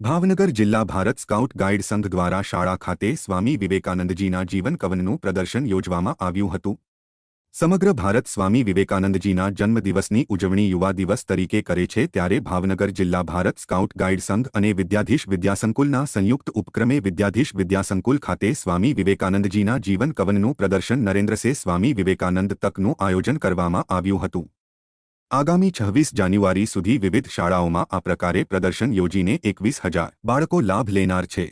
ભાવનગર જિલ્લા Bharat scout guide સંઘ દ્વારા શાળા ખાતે સ્વામી વિવેકાનંદજીના જીવન કવનનું પ્રદર્શન યોજવામાં આવ્યું હતું. સમગ્ર ભારત સ્વામી વિવેકાનંદજીના જન્મદિવસની ઉજવણી યુવા દિવસ તરીકે કરે છે ત્યારે ભાવનગર જિલ્લા ભારત સ્કાઉટ ગાઈડ સંઘ અને વિદ્યાધીશ વિદ્યાસંકુલના સંયુક્ત ઉપક્રમે વિદ્યાધીશ વિદ્યાસંકુલ ખાતે સ્વામી વિવેકાનંદજીના જીવન કવનનું પ્રદર્શન નરેન્દ્રસે સ્વામી વિવેકાનંદ તકનું આયોજન કરવામાં આવ્યું હતું. આગામી છવ્વીસ જાન્યુઆરી સુધી વિવિધ શાળાઓમાં આ પ્રકારે પ્રદર્શન યોજીને એકવીસ હજાર બાળકો લાભ લેનાર છે.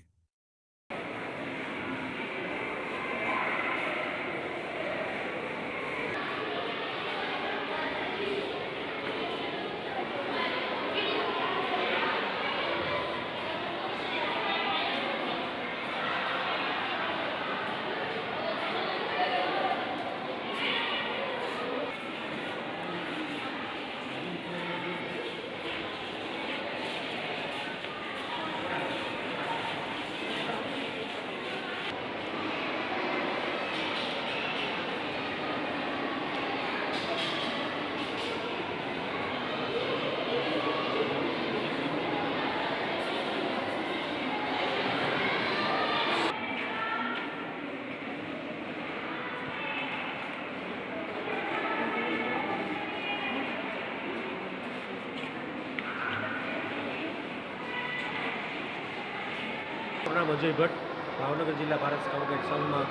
મારું અજય ભટ્ટ ભાવનગર જિલ્લા ભારત સ્કાઉટ સંઘમાં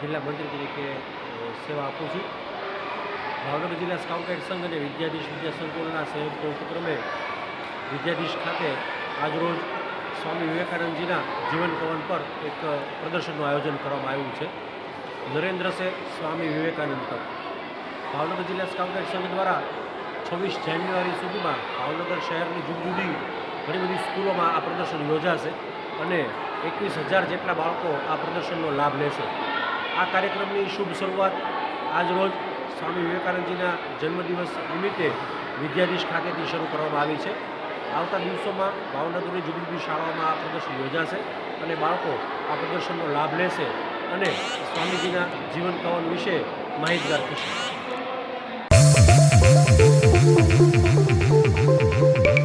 જિલ્લા મંત્રી તરીકે સેવા આપું છું. ભાવનગર જિલ્લા સ્કાઉટ સંઘ અને વિદ્યાધીશ વિદ્યા સંકુલના સંયુક્ત ઉપક્રમે વિદ્યાધીશ ખાતે આજરોજ સ્વામી વિવેકાનંદજીના જીવન કવન પર એક પ્રદર્શનનું આયોજન કરવામાં આવ્યું છે. નરેન્દ્ર સે સ્વામી વિવેકાનંદ પર ભાવનગર જિલ્લા સ્કાઉટ સંઘ દ્વારા છવ્વીસ જાન્યુઆરી સુધીમાં ભાવનગર શહેરની જુદી જુદી ઘણી બધી સ્કૂલોમાં આ પ્રદર્શન યોજાશે અને એકવીસ હજાર જેટલા બાળકો આ પ્રદર્શનનો લાભ લેશે. આ કાર્યક્રમની શુભ શરૂઆત આજરોજ સ્વામી વિવેકાનંદજીના જન્મદિવસ નિમિત્તે વિદ્યાધીશ ખાતેથી શરૂ કરવામાં આવી છે. આવતા દિવસોમાં ભાવનગરની જુદી જુદી શાળાઓમાં આ પ્રદર્શન યોજાશે અને બાળકો આ પ્રદર્શનનો લાભ લેશે અને સ્વામીજીના જીવન કવન વિશે માહિતગાર થશે.